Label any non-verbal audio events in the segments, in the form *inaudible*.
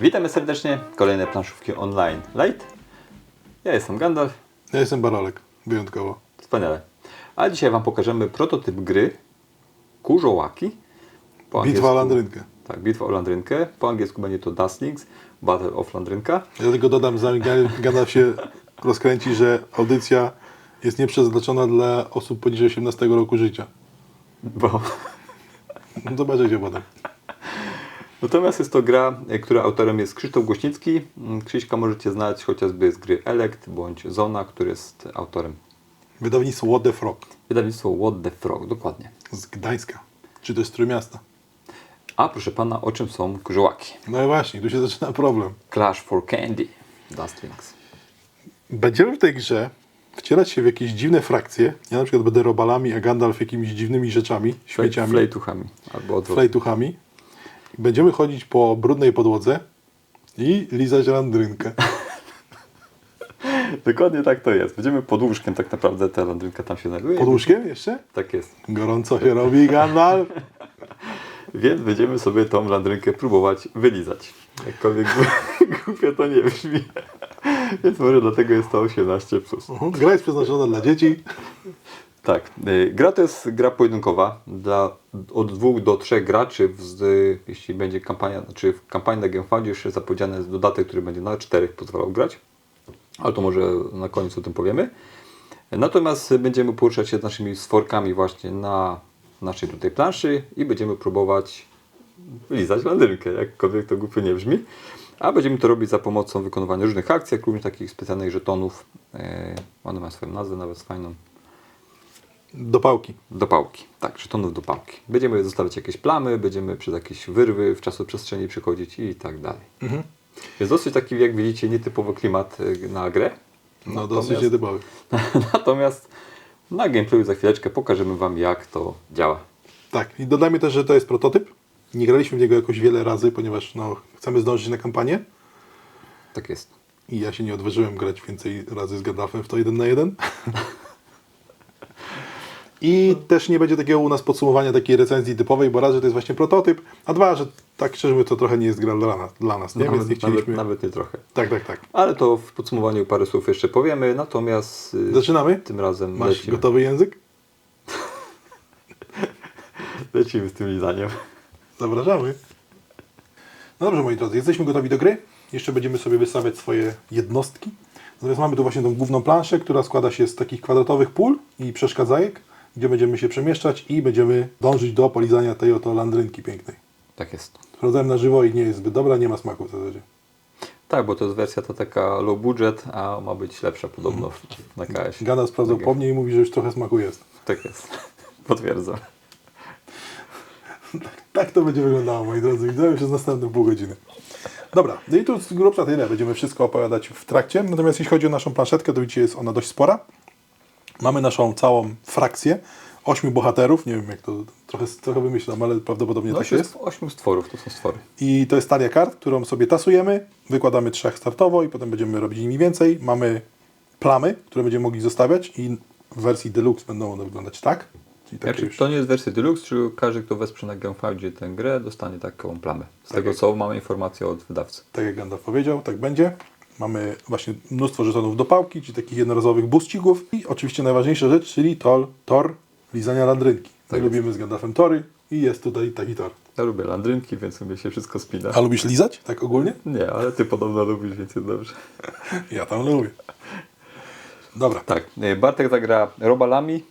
Witamy serdecznie, kolejne planszówki online Light. Ja jestem Gandalf, Ja jestem Barolek, wyjątkowo. wspaniale. A dzisiaj Wam pokażemy prototyp gry Kurzołaki. Po Bitwa o Landrynkę. Tak, Bitwa o Landrynkę. Po angielsku będzie to Dustlings, Battle of Landrynka. Ja tylko dodam, zanim Gan- Gandalf się rozkręci, że audycja jest nieprzeznaczona dla osób poniżej 18 roku życia. Bo... No Zobaczycie potem. Natomiast jest to gra, e, która autorem jest Krzysztof Głośnicki. Mm, Krzyśka możecie znać chociażby z gry Elect bądź Zona, który jest autorem. Wydawnictwo What the Frog Wydawnictwo What the Frog, dokładnie. z Gdańska. Czy to jest Trójmiasta? A proszę pana, o czym są Kurzołaki? No i właśnie, tu się zaczyna problem. Clash for Candy, Dustlings. Będziemy w tej grze wcierać się w jakieś dziwne frakcje. Ja na przykład będę robalami, a Gandalf jakimiś dziwnymi rzeczami, śmieciami, Flejtuchami albo flejtuchami. Będziemy chodzić po brudnej podłodze i lizać landrynkę. *laughs* Dokładnie tak to jest. Będziemy pod łóżkiem tak naprawdę, ta landrynka tam się znajduje. Pod łóżkiem jeszcze? Tak jest. Gorąco się robi, Gandalf. *laughs* Więc będziemy sobie tą landrynkę próbować wylizać. Jakkolwiek *laughs* głupio to nie brzmi. Więc może dlatego jest to 18+. Plus. Mhm. Gra jest przeznaczona dla dzieci. Tak. y, Gra to jest gra pojedynkowa dla od dwóch do trzech graczy. Jeśli będzie kampania, znaczy w kampanii na GameFundzie jeszcze zapowiedziany jest dodatek, który będzie na czterech pozwalał grać. Ale to może na koniec o tym powiemy. Natomiast będziemy poruszać się z naszymi stworkami właśnie na naszej tutaj planszy i będziemy próbować lizać landrynkę, jakkolwiek to głupio nie brzmi. A będziemy to robić za pomocą wykonywania różnych akcji, jak również takich specjalnych żetonów. E, One mają swoją nazwę, nawet fajną. Do pałki. Do pałki, tak, żetonów do pałki. Będziemy zostawiać jakieś plamy, będziemy przez jakieś wyrwy w czasoprzestrzeni przechodzić i tak dalej. Jest dosyć taki, jak widzicie, nietypowy klimat y, na grę. No dosyć Natomiast- nietypowy. *laughs* Natomiast na gameplayu za chwileczkę pokażemy Wam, jak to działa. Tak, i dodajmy też, że to jest prototyp. Nie graliśmy w niego jakoś wiele razy, ponieważ no, chcemy zdążyć na kampanię. Tak jest. I ja się nie odważyłem grać więcej razy z Gandalfem w to jeden na jeden. *laughs* I też nie będzie takiego u nas podsumowania takiej recenzji typowej, bo raz, że to jest właśnie prototyp, a dwa, że tak szczerze mówiąc, to trochę nie jest gra dla nas, dla nas nie? Więc nie Nawet, chcieliśmy... nawet, nawet nie trochę. Tak, tak, tak. Ale to w podsumowaniu parę słów jeszcze powiemy, natomiast y, Zaczynamy? tym razem Masz lecimy. gotowy język? *laughs* lecimy z tym lizaniem. Zapraszamy. No dobrze, moi drodzy, jesteśmy gotowi do gry. Jeszcze będziemy sobie wystawiać swoje jednostki. Natomiast mamy tu właśnie tą główną planszę, która składa się z takich kwadratowych pól i przeszkadzajek, gdzie będziemy się przemieszczać i będziemy dążyć do polizania tej oto landrynki pięknej. Tak jest. Sprawdzałem na żywo i nie jest zbyt dobra, nie ma smaku w zasadzie. Tak, bo to jest wersja ta taka low budget, a ma być lepsza podobno w- na KS. Gana sprawdzał Tak po mnie i mówi, że już trochę smaku jest. Tak jest. *laughs* Potwierdzam. Tak to będzie wyglądało, moi drodzy widzowie, przez następne pół godziny. Dobra, no i tu z grubsza tyle. Będziemy wszystko opowiadać w trakcie. Natomiast jeśli chodzi o naszą planszetkę, to widzicie, jest ona dość spora. Mamy naszą całą frakcję. Ośmiu bohaterów. Nie wiem, jak to trochę, trochę wymyślam, ale prawdopodobnie No tak tak jest. Ośmiu stworów, to są stwory. I to jest talia kart, którą sobie tasujemy. Wykładamy trzech startowo i potem będziemy robić nimi więcej. Mamy plamy, które będziemy mogli zostawiać i w wersji deluxe będą one wyglądać tak. Czyli takie Znaczy, już... to nie jest wersja deluxe, czyli każdy, kto wesprze na GameFoundzie tę grę, dostanie taką plamę. Z tego jest. co mamy informację od wydawcy. tak jak Gandalf powiedział, tak będzie. Mamy właśnie mnóstwo żetonów do pałki, czyli takich jednorazowych buścików i oczywiście najważniejsza rzecz, czyli tor, tor lizania landrynki. Tak jest. lubimy z Gandalfem tory i jest tutaj taki tor. Ja lubię landrynki, więc mnie się wszystko spina. A lubisz lizać? Tak ogólnie? Nie, ale ty podobno lubisz, więc jest dobrze. *laughs* Ja tam lubię. Dobra, Tak, e, Bartek zagra robalami,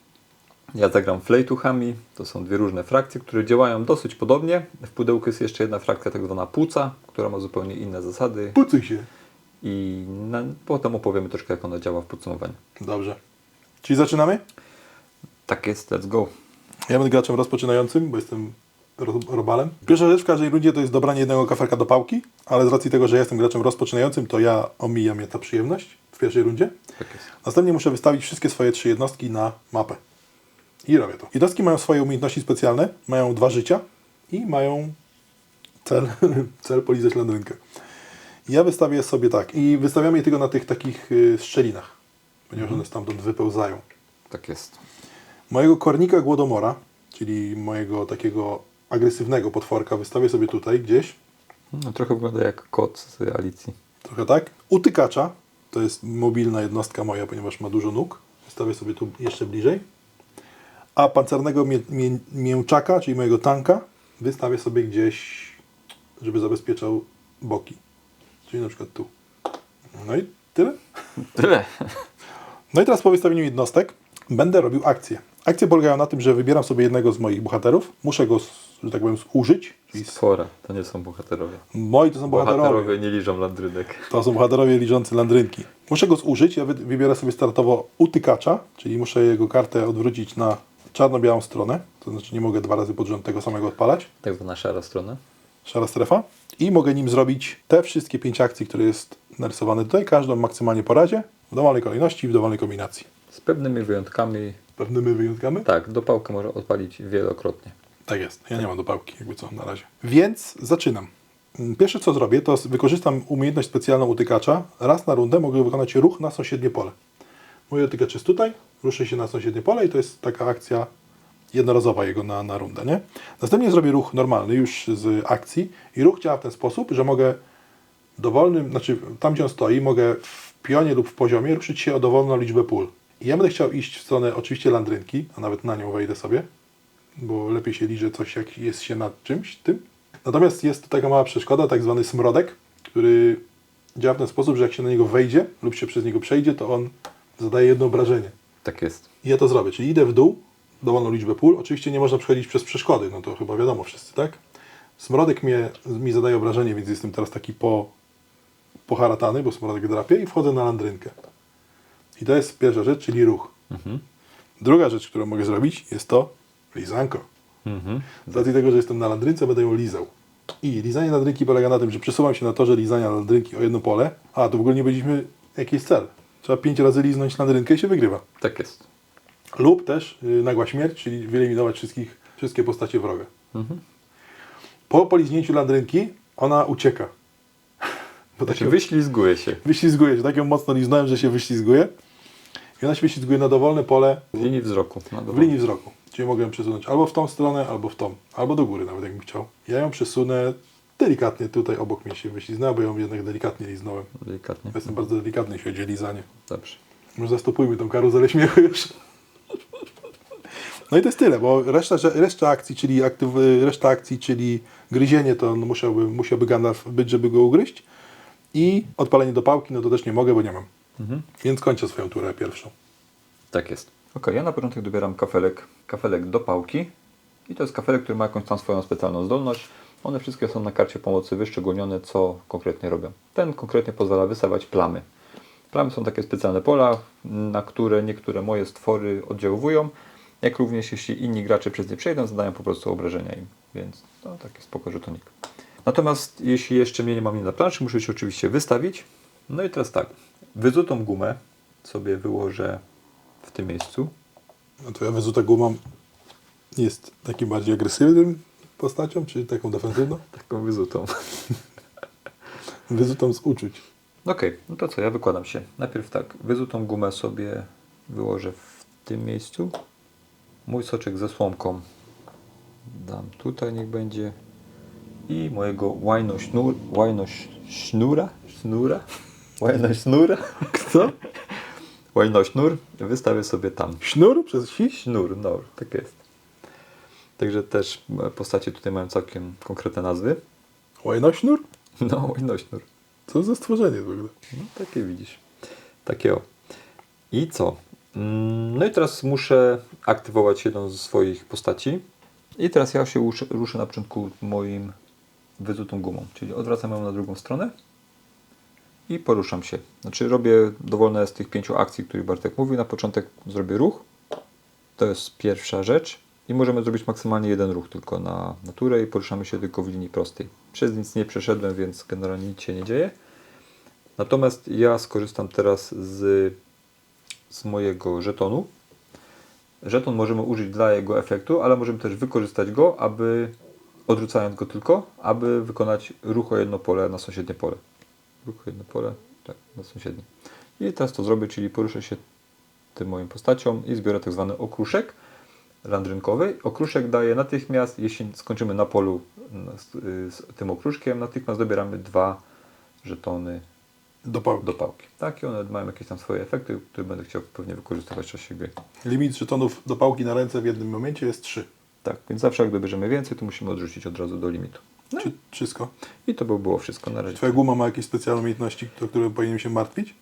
ja zagram flejtuchami. To są dwie różne frakcje, które działają dosyć podobnie. W pudełku jest jeszcze jedna frakcja, tak zwana płuca, która ma zupełnie inne zasady pucuj się. I na, potem opowiemy troszkę, jak ona działa w podsumowaniu. Dobrze. Czyli zaczynamy? Tak jest, let's go. Ja będę graczem rozpoczynającym, bo jestem ro- robalem. Pierwsza rzecz w każdej rundzie to jest dobranie jednego kafelka do pałki, ale z racji tego, że ja jestem graczem rozpoczynającym, to ja omijam je ta przyjemność w pierwszej rundzie. Tak jest. Następnie muszę wystawić wszystkie swoje trzy jednostki na mapę. I robię to. Jednostki mają swoje umiejętności specjalne, mają dwa życia i mają cel, *laughs* cel polizać landrynkę. Ja wystawię sobie tak i wystawiamy je tylko na tych takich y, szczelinach, ponieważ one stamtąd wypełzają. Tak jest. Mojego kornika głodomora, czyli mojego takiego agresywnego potworka, wystawię sobie tutaj gdzieś. No, trochę wygląda jak kot z Alicji. Trochę tak. Utykacza, to jest mobilna jednostka moja, ponieważ ma dużo nóg. Stawię sobie tu jeszcze bliżej. A pancernego mię, mię, mięczaka, czyli mojego tanka, wystawię sobie gdzieś, żeby zabezpieczał boki. Czyli na przykład tu. No i tyle. *laughs* Tyle. No i teraz po wystawieniu jednostek będę robił akcje. Akcje polegają na tym, że wybieram sobie jednego z moich bohaterów, muszę go, że tak powiem, użyć. Czyli Spora, to nie są bohaterowie. moi to są bohaterowie. Bohaterowie nie liżą landrynek. To są bohaterowie liczący landrynki. Muszę go zużyć. Ja wy- wybiorę sobie startowo utykacza, czyli muszę jego kartę odwrócić na czarno-białą stronę. To znaczy nie mogę dwa razy pod rząd tego samego odpalać. Tak zwana szara strona. Szara strefa. I mogę nim zrobić te wszystkie pięć akcji, które jest narysowane tutaj. Każdą maksymalnie po razie, w dowolnej kolejności i w dowolnej kombinacji. Z pewnymi wyjątkami. Pewnymi wyjątkami? Tak, dopałkę może odpalić wielokrotnie. Tak jest. Ja nie mam dopałki, jakby co, na razie. Więc zaczynam. Pierwsze co zrobię, to wykorzystam umiejętność specjalną utykacza. Raz na rundę mogę wykonać ruch na sąsiednie pole. Mój utykacz jest tutaj, ruszę się na sąsiednie pole i to jest taka akcja jednorazowa jego na, na rundę, nie? Następnie zrobię ruch normalny już z akcji i ruch działa w ten sposób, że mogę dowolnym, znaczy tam gdzie on stoi, mogę w pionie lub w poziomie ruszyć się o dowolną liczbę pól. I ja będę chciał iść w stronę oczywiście landrynki, a nawet na nią wejdę sobie, bo lepiej się liże coś, jak jest się nad czymś tym. Natomiast jest tu taka mała przeszkoda, tak zwany smrodek, który działa w ten sposób, że jak się na niego wejdzie lub się przez niego przejdzie, to on zadaje jedno obrażenie. Tak jest. I ja to zrobię, czyli idę w dół, dowolną liczbę pól. Oczywiście nie można przechodzić przez przeszkody, no to chyba wiadomo wszyscy, tak? Smrodek mnie, mi zadaje obrażenie, więc jestem teraz taki po, poharatany, bo smrodek drapie i wchodzę na landrynkę. I to jest pierwsza rzecz, czyli ruch. Druga rzecz, którą mogę zrobić, jest to lizanko. Mhm. Z racji tego, że jestem na landrynce, będę ją lizał. I lizanie landrynki polega na tym, że przesuwam się na torze lizania landrynki o jedno pole, a to w ogóle nie byliśmy jakiś cel. Trzeba pięć razy liznąć landrynkę i się wygrywa. Tak jest. Lub też y, nagła śmierć, czyli wyeliminować wszystkich, wszystkie postacie wroga. Po poliznięciu landrynki ona ucieka. *laughs* Bo tak Znaczy ją wyślizguje się. wyślizguje się, tak ją mocno liznąłem, że się wyślizguje. I ona się wyślizguje na dowolne pole W linii wzroku. W linii wzroku. Czyli mogę ją przesunąć albo w tą stronę, albo w tą. Albo do góry nawet, jakbym chciał. Ja ją przesunę delikatnie tutaj obok mnie się wyśliznęła, bo ją jednak delikatnie liznąłem. Delikatnie. Jestem bardzo delikatny, jeśli chodzi o lizanie. Dobrze. Może zastopujmy tą karuzelę śmiechu już. No i to jest tyle, bo reszta, reszta akcji, czyli aktyw, reszta akcji, czyli gryzienie, to no musiałby, musiałby Gandalf być, żeby go ugryźć. I odpalenie do pałki, no to też nie mogę, bo nie mam. Więc kończę swoją turę pierwszą. Tak jest. Ok, ja na początek dobieram kafelek, kafelek do pałki. I to jest kafelek, który ma jakąś tam swoją specjalną zdolność. One wszystkie są na karcie pomocy wyszczególnione, co konkretnie robią. Ten konkretnie pozwala wystawiać plamy. Plamy są takie specjalne pola, na które niektóre moje stwory oddziaływują, jak również jeśli inni gracze przez nie przejdą, zadają po prostu obrażenia im. Więc to taki spoko żetonik. Natomiast jeśli jeszcze mnie nie mam na planszy, muszę się oczywiście wystawić. No i teraz tak, wyzutą gumę sobie wyłożę w tym miejscu. No to ja wyzuta gumą jest takim bardziej agresywnym postacią, czy taką defensywną? *laughs* Taką wyzutą. Wyzutą z uczuć. Okej, no to co, ja wykładam się. Najpierw tak, wyzutą gumę sobie wyłożę w tym miejscu. Mój soczek ze słomką dam tutaj, niech będzie. I mojego łajno sznur, łajno sznura, sznura, łajno sznura, Kto? łajno sznur wystawię sobie tam. Sznur przez si? Sznur, no, tak jest. Także też e, postacie tutaj mają całkiem konkretne nazwy. Łajnosznur? No, łajno sznur. Co za stworzenie w ogóle? No, takie widzisz. Takie o. I co? Mm, No i teraz muszę aktywować jedną ze swoich postaci. I teraz ja się ruszę, na początku moim wyzutą gumą. Czyli odwracam ją na drugą stronę i poruszam się. Znaczy robię dowolne z tych pięciu akcji, które Bartek mówił. Na początek zrobię ruch. To jest pierwsza rzecz. I możemy zrobić maksymalnie jeden ruch tylko na naturę i poruszamy się tylko w linii prostej. Przez nic nie przeszedłem, więc generalnie nic się nie dzieje. Natomiast ja skorzystam teraz z, z mojego żetonu. Żeton możemy użyć dla jego efektu, ale możemy też wykorzystać go, aby odrzucając go tylko, aby wykonać ruch o jedno pole na sąsiednie pole. Ruch o jedno pole, tak, na sąsiednie. I teraz to zrobię, czyli poruszę się tym moją postacią i zbiorę tak zwany okruszek. landrynkowej. Okruszek daje natychmiast, jeśli skończymy na polu z, y, z tym okruszkiem, natychmiast dobieramy dwa żetony Do pałki. do pałki. Tak, i one mają jakieś tam swoje efekty, które będę chciał pewnie wykorzystywać w czasie gry. Limit żetonów do pałki na ręce w jednym momencie jest 3. Tak, więc zawsze jak dobierzemy więcej, to musimy odrzucić od razu do limitu. No Czy wszystko? i to by było wszystko na razie. Twoja guma ma jakieś specjalne umiejętności, o które powinienem się martwić?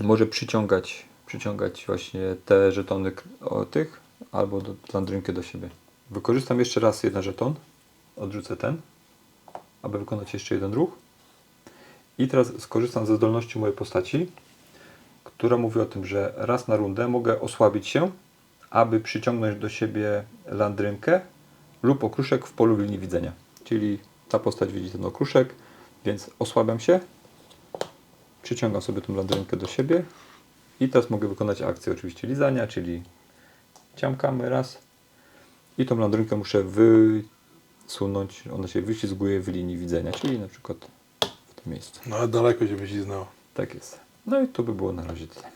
Może przyciągać, przyciągać właśnie te żetony tych albo do, landrynkę do siebie. Wykorzystam jeszcze raz jeden żeton. Odrzucę ten, aby wykonać jeszcze jeden ruch. I teraz skorzystam ze zdolności mojej postaci, która mówi o tym, że raz na rundę mogę osłabić się, aby przyciągnąć do siebie landrynkę lub okruszek w polu linii widzenia. Czyli ta postać widzi ten okruszek, więc osłabiam się, przyciągam sobie tą landrynkę do siebie i teraz mogę wykonać akcję oczywiście lizania, czyli ciamkamy raz i tą landrynkę muszę wysunąć, ona się wyślizguje w linii widzenia, czyli na przykład miejscu. No ale daleko się wyśliznęło. Tak jest. No i to by było na razie tyle.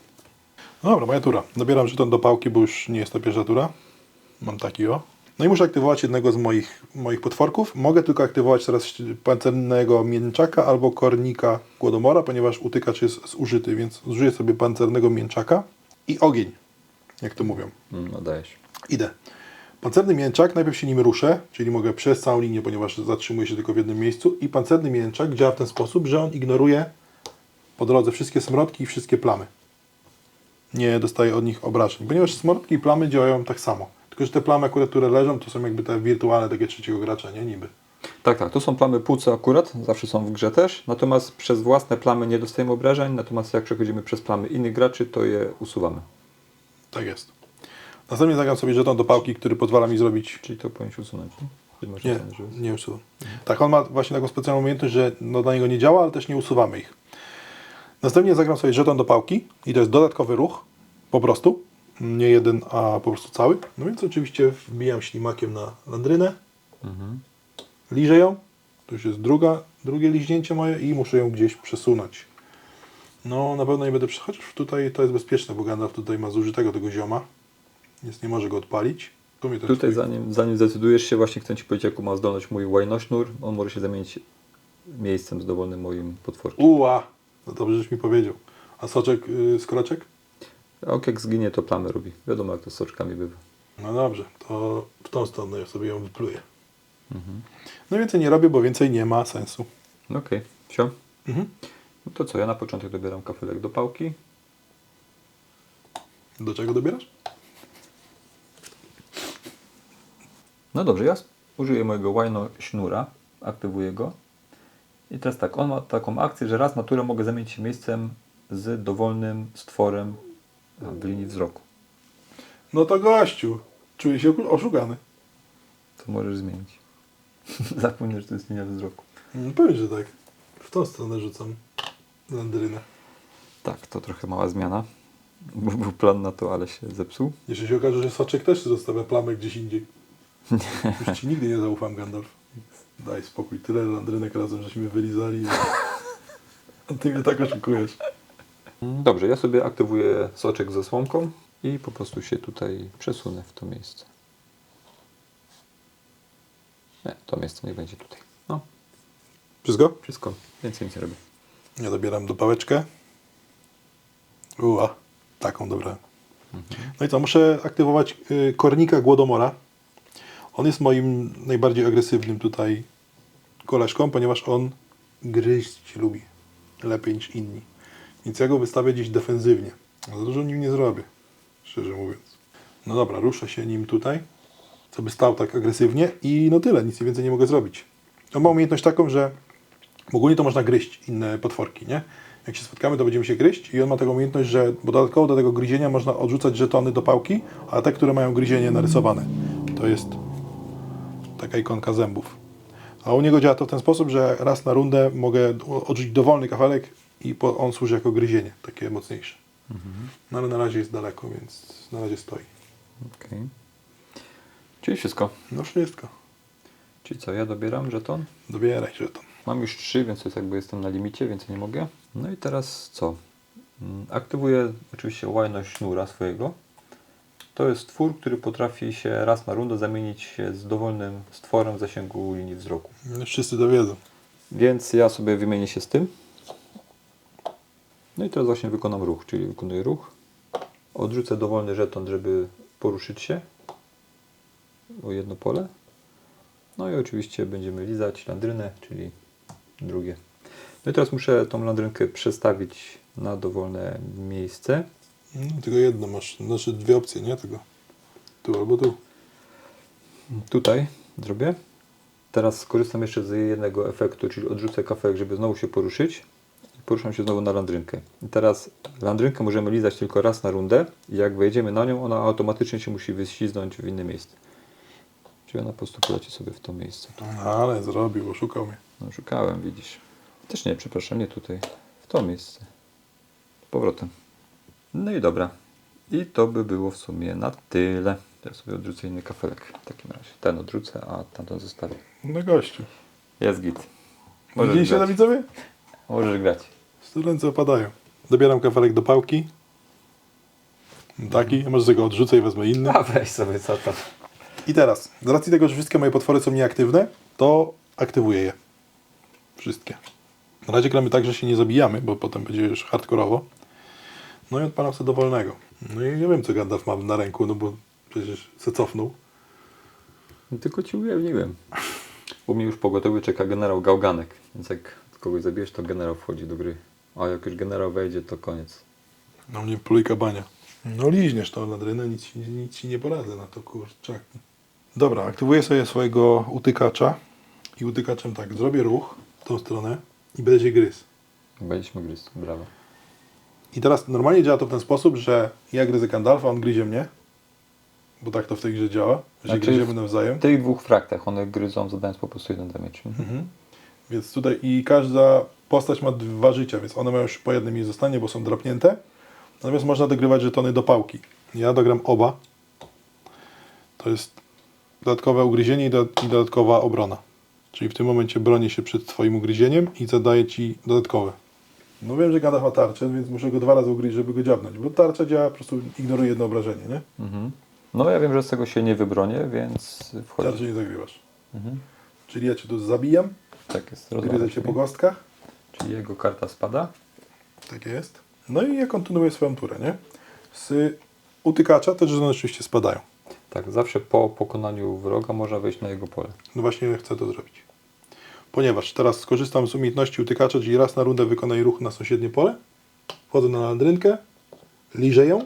No dobra, moja tura. Dobieram żeton do pałki, bo już nie jest to pierwsza tura. Mam taki o. No i muszę aktywować jednego z moich, moich potworków. Mogę tylko aktywować teraz pancernego mięczaka albo kornika głodomora, ponieważ utykacz jest zużyty, więc zużyję sobie pancernego mięczaka i ogień, jak to mówią. No daje się. Idę. Pancerny mięczak, najpierw się nim ruszę, czyli mogę przez całą linię, ponieważ zatrzymuje się tylko w jednym miejscu. I pancerny mięczak działa w ten sposób, że on ignoruje po drodze wszystkie smrodki i wszystkie plamy. Nie dostaje od nich obrażeń, ponieważ smrodki i plamy działają tak samo. Tylko, że te plamy akurat, które leżą, to są jakby te wirtualne takie trzeciego gracza, nie? Niby. Tak, tak, to są plamy płuca akurat, zawsze są w grze też, natomiast przez własne plamy nie dostajemy obrażeń, natomiast jak przechodzimy przez plamy innych graczy, to je usuwamy. Tak jest. Następnie zagram sobie żeton do pałki, który pozwala mi zrobić Czyli to powinieneś usunąć, nie? Masz Nie, napisane, że- nie usuwam. Tak, on ma właśnie taką specjalną umiejętność, że no, dla niego nie działa, ale też nie usuwamy ich. Następnie zagram sobie żeton do pałki i to jest dodatkowy ruch, po prostu. Nie jeden, a po prostu cały. No więc oczywiście wbijam ślimakiem na landrynę, Mhm. liżę ją. To już jest druga, drugie liźnięcie moje i muszę ją gdzieś przesunąć. No na pewno nie będę przechodzić. Tutaj to jest bezpieczne, bo Gandalf tutaj ma zużytego tego zioma, więc nie może go odpalić. Tutaj twój- zanim, zanim zdecydujesz się, właśnie chcę Ci powiedzieć, jaką ma zdolność mój łajnosznur. On może się zamienić miejscem z dowolnym moim potworkiem. Uła! No dobrze, żeś mi powiedział. A soczek, yy, skroczek? Ok, jak zginie, to plamy robi. Wiadomo, jak to z soczkami bywa. No dobrze, to w tą stronę ja sobie ją wypluję. No więcej nie robię, bo więcej nie ma sensu. No Okej, okay. Mhm. No to co, ja na początek dobieram kafelek do pałki. Do czego dobierasz? No dobrze, ja użyję mojego łajno sznura, aktywuję go. I teraz tak, on ma taką akcję, że raz na turę mogę zamienić się miejscem z dowolnym stworem w linii wzroku. No to gościu, czuję się oszukany. To możesz zmienić. *laughs* Zapomnę, że to jest linia wzroku. No pewnie, że tak. W tą stronę rzucam landrynę. Tak, to trochę mała zmiana. Bo był plan na to, ale się zepsuł. Jeszcze się okaże, że soczek też zostawia plamę gdzieś indziej. *laughs* Już ci nigdy nie zaufam, Gandalf. Daj spokój, tyle landrynek razem żeśmy wylizali. A *laughs* ty mnie tak oszukujesz. Dobrze, ja sobie aktywuję soczek ze słomką i po prostu się tutaj przesunę w to miejsce. Nie, to miejsce nie będzie tutaj. No, Wszystko? wszystko. Więcej nic nie robię. Ja dobieram do pałeczkę. Uła, taką dobrałem. No i co, muszę aktywować y, kornika głodomora. On jest moim najbardziej agresywnym tutaj koleżką, ponieważ on gryźć lubi lepiej niż inni. Więc ja go wystawię gdzieś defensywnie. Za dużo nim nie zrobię, szczerze mówiąc. No dobra, ruszę się nim tutaj, co by stał tak agresywnie i no tyle, nic więcej nie mogę zrobić. On ma umiejętność taką, że Ogólnie to można gryźć inne potworki, nie? Jak się spotkamy, to będziemy się gryźć i on ma taką umiejętność, że dodatkowo do tego gryzienia można odrzucać żetony do pałki, a te, które mają gryzienie narysowane, to jest taka ikonka zębów. A u niego działa to w ten sposób, że raz na rundę mogę odrzucić dowolny kafelek i on służy jako gryzienie, takie mocniejsze. No ale na razie jest daleko, więc na razie stoi. Okej. Czyli wszystko. No wszystko. Czyli co, ja dobieram żeton. Dobieraj żeton. Mam już trzy, więc to jest jakby jestem na limicie, więcej nie mogę. No i teraz co? Mm, Aktywuję oczywiście łajność sznura swojego to jest stwór, który potrafi się raz na rundę zamienić się z dowolnym stworem w zasięgu linii wzroku. Wszyscy to wiedzą. Więc ja sobie wymienię się z tym. No i teraz właśnie wykonam ruch, czyli wykonuję ruch. Odrzucę dowolny żeton, żeby poruszyć się o jedno pole. No i oczywiście będziemy lizać landrynę, czyli drugie. No i teraz muszę tą landrynkę przestawić na dowolne miejsce. No, tylko jedno masz, znaczy dwie opcje, nie? Tego. Tu albo tu. Tutaj zrobię. Teraz skorzystam jeszcze z jednego efektu, czyli odrzucę kafelek, żeby znowu się poruszyć. I poruszam się znowu na landrynkę. I teraz landrynkę możemy lizać tylko raz na rundę. I jak wejdziemy na nią, ona automatycznie się musi wyśliznąć w inne miejsce. Czyli ona po prostu poleci sobie w to miejsce. No, ale zrobił, oszukał mnie. No szukałem, widzisz. Też nie, przepraszam, nie tutaj. W to miejsce. Z powrotem. No i dobra. I to by było w sumie na tyle. Teraz sobie odrzucę inny kafelek w takim razie. Ten odrzucę, a tamten zostawię. No gościu. Jest git. Możesz Widzieliście na widzowie? Możesz grać. Ręce opadają. Dobieram kafelek do pałki. Taki, może tego odrzucę i wezmę inny. A weź sobie co tam. I teraz, z racji tego, że wszystkie moje potwory są nieaktywne, to aktywuję je. Wszystkie. Na razie gramy tak, że się nie zabijamy, bo potem będzie już hardkorowo. No i odpalam sobie dowolnego. No i nie wiem, co Gandalf ma na ręku, no bo przecież se cofnął. No, tylko ci ujawniłem. U mnie już pogotowy czeka generał Gałganek. Więc jak kogoś zabijesz, to generał wchodzi do gry. A jak już generał wejdzie, to koniec. No mnie plujka bania. No liźniesz to ladrynę, nic, ci- nic ci nie poradzę na to, kurczak. Dobra, aktywuję sobie swojego utykacza i utykaczem tak, zrobię ruch w tą stronę i będę się gryzł. Byliśmy gryz. Brawo. I teraz normalnie działa to w ten sposób, że ja gryzę Gandalfa, on gryzie mnie. Bo tak to w tej grze działa, że Znaczy gryziemy nawzajem. W tych dwóch fraktach one gryzą, zadając po prostu jeden damage. Mhm. Mhm. Więc tutaj i każda postać ma dwa życia, więc one mają już po jednym i zostanie, bo są drapnięte. Natomiast można dogrywać żetony do pałki. Ja dogram oba. To jest dodatkowe ugryzienie i, do, i dodatkowa obrona. Czyli w tym momencie bronię się przed twoim ugryzieniem i zadaję ci dodatkowe. No wiem, że Gandalf ma tarczę, więc muszę go dwa razy ugryźć, żeby go dziabnąć, bo tarcza działa, po prostu ignoruje jedno obrażenie, nie? Mhm. No ja wiem, że z tego się nie wybronię, więc wchodzi. Tarczy nie zagrywasz. Mhm. Czyli ja cię tu zabijam, Tak jest. gryzę rozwalę cię się. po kostkach. Czyli jego karta spada. Tak jest. No i ja kontynuuję swoją turę, nie? Z utykacza te żetony oczywiście spadają. Tak, zawsze po pokonaniu wroga można wejść na jego pole. No właśnie chcę to zrobić. Ponieważ teraz skorzystam z umiejętności utykacza, czyli raz na rundę wykonaj ruch na sąsiednie pole. Wchodzę na landrynkę, liżę ją,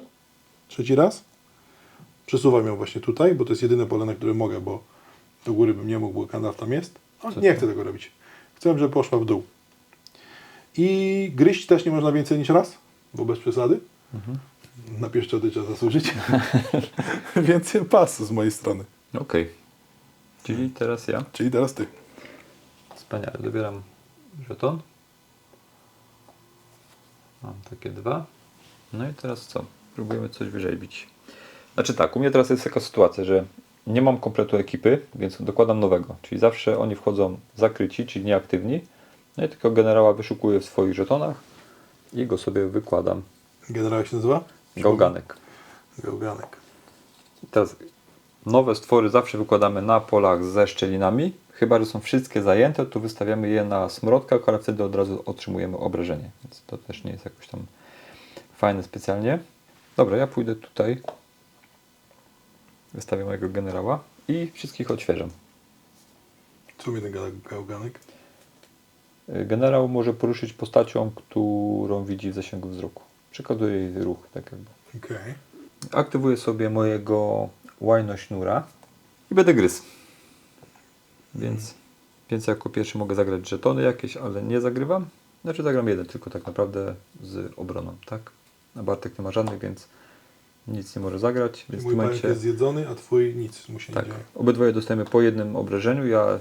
trzeci raz. Przesuwam ją właśnie tutaj, bo to jest jedyne pole, na które mogę, bo do góry bym nie mógł, bo Gandalf tam jest. Co nie to? chcę tego robić. Chcę, żeby poszła w dół. I gryźć też nie można więcej niż raz, bo bez przesady. Na pieszczoty trzeba zasłużyć. *laughs* Więc pas z mojej strony. Okej. Czyli teraz ja. Czyli teraz ty. Wspaniale. Dobieram żeton. Mam takie dwa. No i teraz co? Próbujemy coś wyrzeźbić. Znaczy tak, u mnie teraz jest taka sytuacja, że nie mam kompletu ekipy, więc dokładam nowego. Czyli zawsze oni wchodzą zakryci, czyli nieaktywni. No i tylko generała wyszukuję w swoich żetonach i go sobie wykładam. Generał się nazywa? Gałganek. Gałganek. Teraz nowe stwory zawsze wykładamy na polach ze szczelinami. Chyba, że są wszystkie zajęte, to wystawiamy je na smrodkach, ale wtedy od razu otrzymujemy obrażenie. Więc to też nie jest jakoś tam fajne specjalnie. Dobra, ja pójdę tutaj. Wystawię mojego generała i wszystkich odświeżam. Co mi ten ga- gałganek? Y, Generał może poruszyć postacią, którą widzi w zasięgu wzroku. Przekazuje jej ruch, tak jakby. Okej. Aktywuję sobie mojego łajnośnura i będę gryzł. Więc, więc jako pierwszy mogę zagrać żetony jakieś, ale nie zagrywam. Znaczy zagram jeden, tylko tak naprawdę z obroną, tak? A Bartek nie ma żadnych, więc nic nie może zagrać. Więc Mój momencie, jest zjedzony, a twój nic mu się tak, nie dzieje. obydwoje dostajemy po jednym obrażeniu. Ja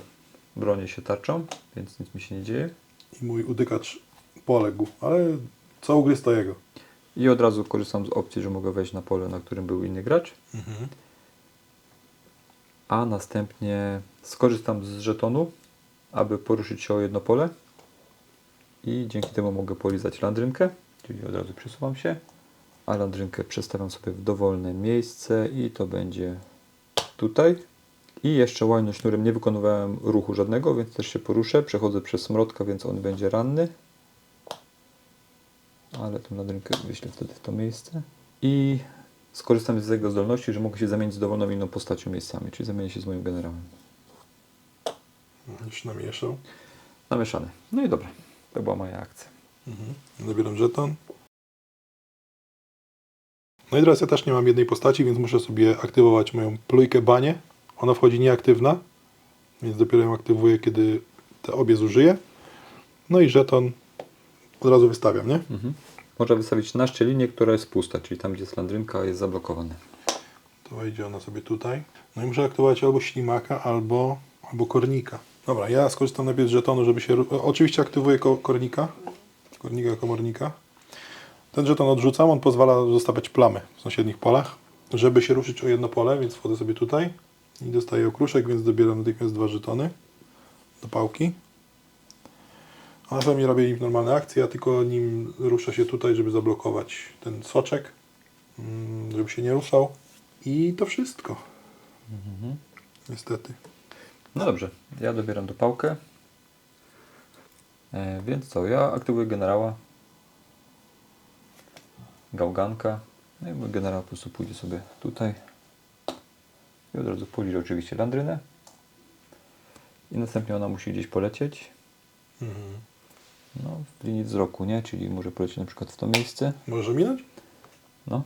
bronię się tarczą, więc nic mi się nie dzieje. I mój utykacz poległ, ale co ugryzł to jego. I od razu korzystam z opcji, że mogę wejść na pole, na którym był inny gracz. Mhm. A następnie skorzystam z żetonu, aby poruszyć się o jedno pole i dzięki temu mogę polizać landrynkę, czyli od razu przesuwam się A landrynkę przestawiam sobie w dowolne miejsce i to będzie tutaj. I jeszcze łajno sznurem nie wykonywałem ruchu żadnego, więc też się poruszę. Przechodzę przez smrodka, więc on będzie ranny. Ale tą landrynkę wyślę wtedy w to miejsce. I skorzystam z jego zdolności, że mogę się zamienić z dowolną inną postacią miejscami, czyli zamienię się z moim generałem. Już namieszał. Namieszany. No i dobra. To była moja akcja. Mhm. Zabieram żeton. No i teraz ja też nie mam jednej postaci, więc muszę sobie aktywować moją plujkę banie. Ona wchodzi nieaktywna, więc dopiero ją aktywuję, kiedy te obie zużyję. No i żeton od razu wystawiam, nie? Mhm. Można wystawić na szczelinie, która jest pusta, czyli tam, gdzie jest landrynka, jest zablokowane. To wejdzie ona sobie tutaj. No i muszę aktywować albo ślimaka, albo, albo kornika. Dobra, ja skorzystam najpierw z żetonu, żeby się... Oczywiście aktywuję ko kornika. Kornika komornika. Ten żeton odrzucam, on pozwala zostawiać plamy w sąsiednich polach. Żeby się ruszyć o jedno pole, więc wchodzę sobie tutaj i dostaję okruszek, więc dobieram natychmiast dwa żetony do pałki. Ona sami robię nim normalne akcje, ja tylko nim ruszę się tutaj, żeby zablokować ten soczek, mm, żeby się nie ruszał. I to wszystko. Niestety. No dobrze, ja dobieram do pałkę. E, więc co, ja aktywuję generała. Gałganka. No i mój generał po prostu pójdzie sobie tutaj. I od razu poliże oczywiście landrynę. I następnie ona musi gdzieś polecieć. Mhm. No, w linii wzroku, nie? Czyli może polecieć na przykład w to miejsce. Może minąć? No,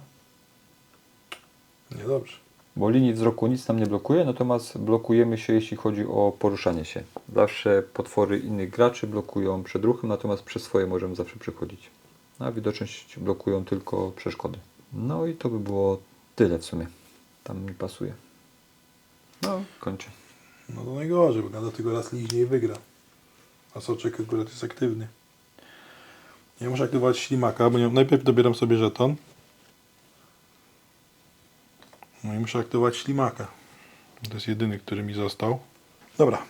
Niedobrze. Bo linii wzroku nic nam nie blokuje, natomiast blokujemy się, jeśli chodzi o poruszanie się. Zawsze potwory innych graczy blokują przed ruchem, natomiast przez swoje możemy zawsze przechodzić. A widoczność blokują tylko przeszkody. No i to by było tyle w sumie. Tam mi pasuje. No, kończę. No to najgorzej, bo gada tylko raz liźnie i wygra. A soczek akurat jest aktywny. Ja muszę aktywować ślimaka, bo nie, najpierw dobieram sobie żeton. No i muszę aktywować ślimaka. To jest jedyny, który mi został. Dobra,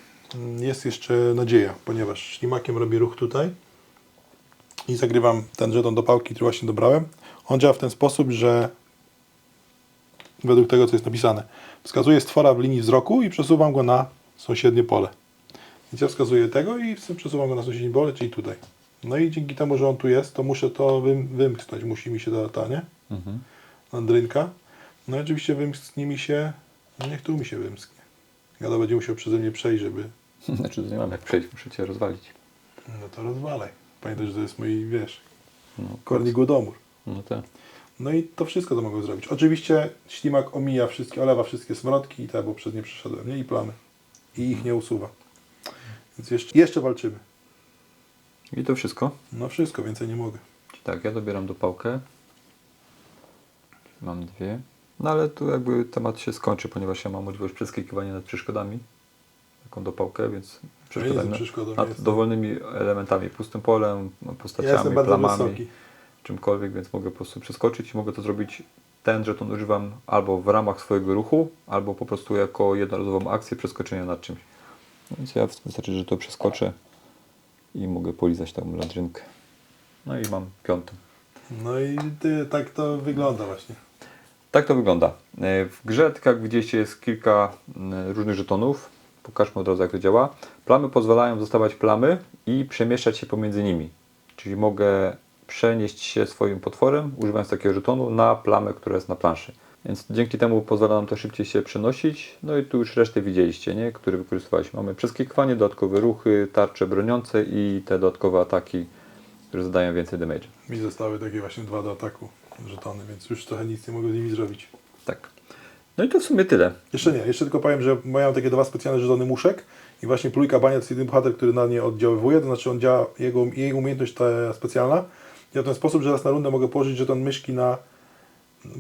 jest jeszcze nadzieja, ponieważ ślimakiem robię ruch tutaj i zagrywam ten żeton do pałki, który właśnie dobrałem. On działa w ten sposób, że według tego, co jest napisane. Wskazuję stwora w linii wzroku i przesuwam go na sąsiednie pole. Więc ja wskazuję tego i przesuwam go na sąsiednie pole, czyli tutaj. No i dzięki temu, że on tu jest, to muszę to wym, wymknąć. Musi mi się ta, ta nie? Mhm. Landrynka. No i oczywiście wymknie mi się, no niech tu mi się wymsknie. Gada będzie musiał przeze mnie przejść, żeby, *laughs* Znaczy, to nie mam jak przejść, muszę cię rozwalić. no to rozwalaj. Pamiętaj, że to jest mój, wiesz, No, kornik głodomór. no tak. No i to wszystko to mogę zrobić. Oczywiście ślimak omija wszystkie, olewa wszystkie smrodki i te, bo przez nie przeszedłem, nie? I plamy. I ich nie usuwa. Więc jeszcze, jeszcze walczymy. I to wszystko. No wszystko, więcej nie mogę. Tak, ja dobieram do pałkę. Mam dwie. No ale tu jakby temat się skończy, ponieważ ja mam możliwość przeskakiwania nad przeszkodami. Taką dopałkę, więc przeszkodami, przeszkodą, nad jestem. dowolnymi elementami, pustym polem, Ja postaciami, bardzo plamami, wysoki. czymkolwiek, więc mogę po prostu przeskoczyć i mogę to zrobić ten żeton używam albo w ramach swojego ruchu, albo po prostu jako jednorazową akcję przeskoczenia nad czymś. No Więc ja wystarczy, że to przeskoczę i mogę polizać tą landrynkę. No i mam piątą. No i ty, tak to wygląda właśnie. Tak to wygląda. E, W grze, tak jak widzieliście, jest kilka mm, różnych żetonów. Pokażmy od razu, jak to działa. Plamy pozwalają zostawać plamy i przemieszczać się pomiędzy nimi. Czyli mogę przenieść się swoim potworem, używając takiego żetonu, na plamę, która jest na planszy. Więc dzięki temu pozwala nam to szybciej się przenosić. No i tu już resztę widzieliście, nie? które wykorzystywaliśmy. Mamy przeskakiwanie, dodatkowe ruchy, tarcze broniące i te dodatkowe ataki, które zadają więcej damage. Mi zostały takie właśnie dwa do ataku żetony, więc już trochę nic nie mogę z nimi zrobić. Tak. No i to w sumie tyle. Jeszcze nie, jeszcze tylko powiem, że mają takie dwa specjalne żetony muszek i właśnie Plujka Bania to jest jedyny bohater, który na nie oddziaływuje, to znaczy on działa, jego, jej umiejętność ta specjalna działa w ten sposób, że raz na rundę mogę położyć żeton myszki na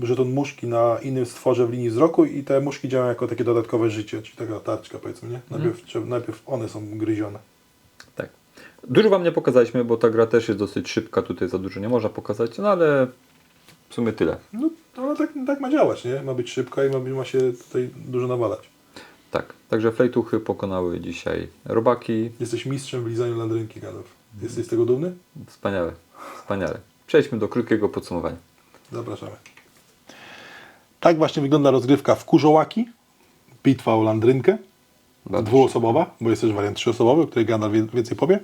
żeton muszki na innym stworze w linii wzroku i te muszki działają jako takie dodatkowe życie, czyli taka tarczka powiedzmy, nie? Najpierw, trzeba- najpierw one są gryzione. Tak. Dużo Wam nie pokazaliśmy, bo ta gra też jest dosyć szybka, tutaj za dużo nie można pokazać, no ale w sumie tyle. No, tak, tak ma działać, nie? Ma być szybka i ma, ma się tutaj dużo nawalać. Tak, także flejtuchy pokonały dzisiaj robaki. Jesteś mistrzem w lizaniu landrynki, Gadów. Jesteś z tego dumny? Wspaniale, wspaniale. Przejdźmy do krótkiego podsumowania. Zapraszamy. Tak właśnie wygląda rozgrywka w Kurzołaki. Bitwa o Landrynkę. Dwuosobowa, bo jest też wariant trzyosobowy, o której Gandalf więcej powie.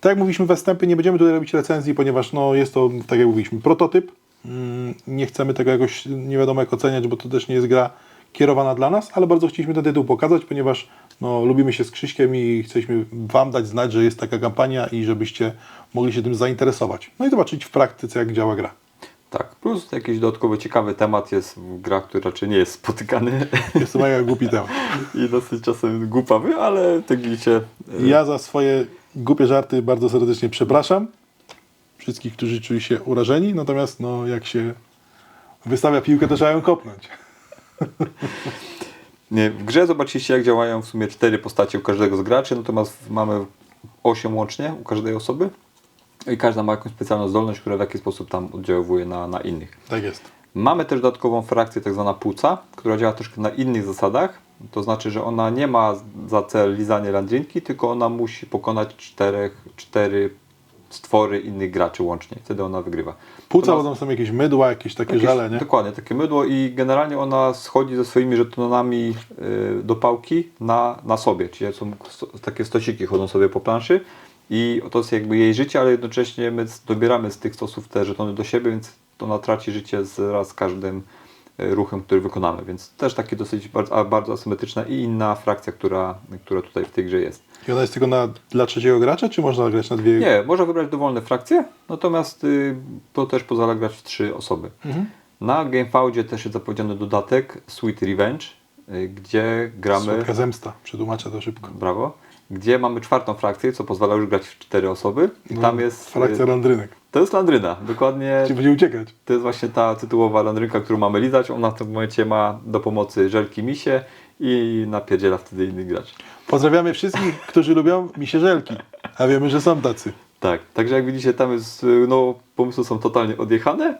Tak jak mówiliśmy we wstępie, nie będziemy tutaj robić recenzji, ponieważ no, jest to, tak jak mówiliśmy, prototyp. Mm, Nie chcemy tego jakoś nie wiadomo jak oceniać, bo to też nie jest gra kierowana dla nas, ale bardzo chcieliśmy ten tytuł pokazać, ponieważ no, lubimy się z Krzyśkiem i chcieliśmy Wam dać znać, że jest taka kampania i żebyście mogli się tym zainteresować. No i zobaczyć w praktyce, jak działa gra. Plus jakiś dodatkowy ciekawy temat jest w grach, który raczej nie jest spotykany *laughs* Jest to mega głupi temat. i dosyć czasem głupawy, ale tak widzicie, e, Ja za swoje głupie żarty bardzo serdecznie przepraszam. Wszystkich, którzy czuli się urażeni, natomiast no, jak się wystawia piłkę, to trzeba ją kopnąć. *laughs* Nie, w grze zobaczyliście jak działają w sumie cztery postacie u każdego z graczy, natomiast mamy 8 łącznie u każdej osoby i każda ma jakąś specjalną zdolność, która w jakiś sposób tam oddziałuje na, na innych. Tak jest. Mamy też dodatkową frakcję tak zwana płuca, która działa troszkę na innych zasadach. To znaczy, że ona nie ma za cel lizanie landrynki, tylko ona musi pokonać czterech, cztery stwory innych graczy łącznie. Wtedy ona wygrywa. Płuca Natomiast- wodą są jakieś mydła, jakieś takie Jakieś- żale, nie? Dokładnie, takie mydło i generalnie ona schodzi ze swoimi żetonami y, do pałki na, na sobie, czyli są takie stosiki chodzą sobie po planszy i to jest jakby jej życie, ale jednocześnie my dobieramy z tych stosów te żetony do siebie, więc ona traci życie z każdym y, ruchem, który wykonamy, więc też takie dosyć bardzo, bardzo asymetryczna i inna frakcja, która, która tutaj w tej grze jest. I ona jest tylko na, dla trzeciego gracza, czy można grać na dwie? Nie, można wybrać dowolne frakcje, natomiast y, to też pozwala grać w trzy osoby. Mhm. Na GameFaudzie też jest zapowiedziany dodatek Sweet Revenge, y, gdzie gramy. Słodka zemsta, przetłumaczę to szybko. Brawo. Gdzie mamy czwartą frakcję, co pozwala już grać w cztery osoby. I No, tam jest. Frakcja y, landrynek. To jest Landryna, dokładnie. Czyli będzie uciekać. To jest właśnie ta tytułowa Landrynka, którą mamy lizać. Ona w tym momencie ma do pomocy żelki misie i napierdziela wtedy innych graczy. Pozdrawiamy wszystkich, którzy lubią misie żelki. A wiemy, że są tacy. Tak, także jak widzicie, tam jest, y, no, pomysły są totalnie odjechane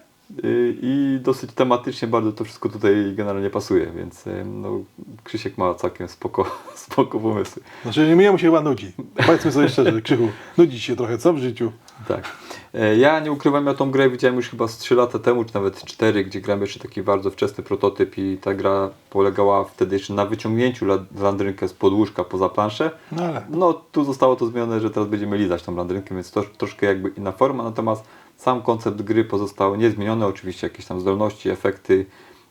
i dosyć tematycznie bardzo to wszystko tutaj generalnie pasuje, więc y, no, Krzysiek ma całkiem spoko, *laughs* spoko pomysły. Znaczy, mnie mu się chyba nudzi. Powiedzmy sobie szczerze, Krzychu, nudzi się trochę, co w życiu? Tak. E, Ja nie ukrywam, ja tą grę widziałem już chyba z 3 lata temu, czy nawet 4, gdzie grałem jeszcze taki bardzo wczesny prototyp i ta gra polegała wtedy jeszcze na wyciągnięciu la- landrynkę z podłóżka poza planszę. No ale No tu zostało to zmienione, że teraz będziemy lizać tą landrynkę, więc to troszkę jakby inna forma, natomiast sam koncept gry pozostał niezmieniony, oczywiście jakieś tam zdolności, efekty,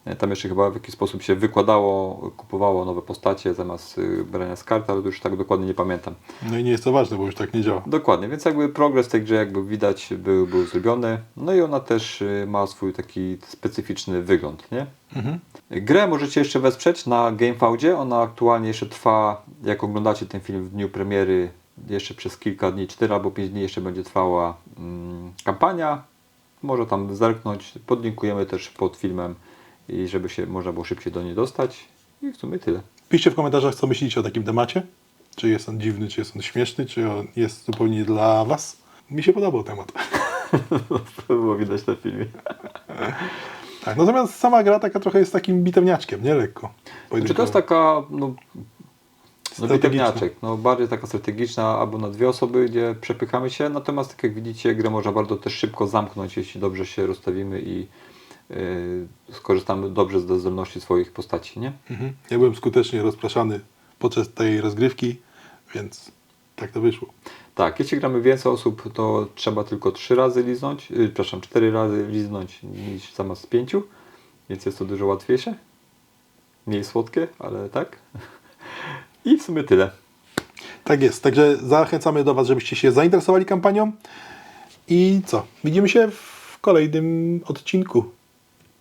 E, tam jeszcze chyba w jakiś sposób się wykładało, kupowało nowe postacie zamiast y, brania z kart, ale już tak dokładnie nie pamiętam. No i nie jest to ważne, bo już tak nie działa. Dokładnie, więc jakby progres w tej grze jakby widać był, był zrobiony, no i ona też y, ma swój taki specyficzny wygląd, nie? Mhm. Grę możecie jeszcze wesprzeć na GameFaudzie. Ona aktualnie jeszcze trwa, jak oglądacie ten film w dniu premiery, jeszcze przez kilka dni, 4 albo 5 dni jeszcze będzie trwała mm, kampania. Może tam zerknąć. Podlinkujemy też pod filmem i żeby się można było szybciej do niej dostać. I w sumie tyle. Piszcie w komentarzach, co myślicie o takim temacie. Czy jest on dziwny, czy jest on śmieszny, czy on jest zupełnie dla Was. Mi się podobał temat. to *laughs* było widać na filmie. Tak, natomiast sama gra taka trochę jest takim bitewniaczkiem, nie lekko. Czy to jest taka, no, no bitewniaczek, no bardziej taka strategiczna albo na dwie osoby, gdzie przepychamy się, natomiast tak jak widzicie, grę można bardzo też szybko zamknąć, jeśli dobrze się rozstawimy i yy, skorzystamy dobrze ze zdolności swoich postaci, nie? Mhm. Ja byłem skutecznie rozpraszany podczas tej rozgrywki, więc tak to wyszło. Tak, jeśli gramy więcej osób, to trzeba tylko trzy razy liznąć, yy, przepraszam, cztery razy liznąć niż zamiast pięciu, więc jest to dużo łatwiejsze. Mniej słodkie, ale tak. I w sumie tyle. Tak jest, także zachęcamy do Was, żebyście się zainteresowali kampanią. I co? Widzimy się w kolejnym odcinku.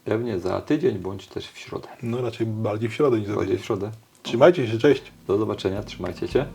Pewnie za tydzień, bądź też w środę. No raczej bardziej w środę niż za Bardziej tydzień. w środę. Trzymajcie się, cześć. Do zobaczenia, trzymajcie się.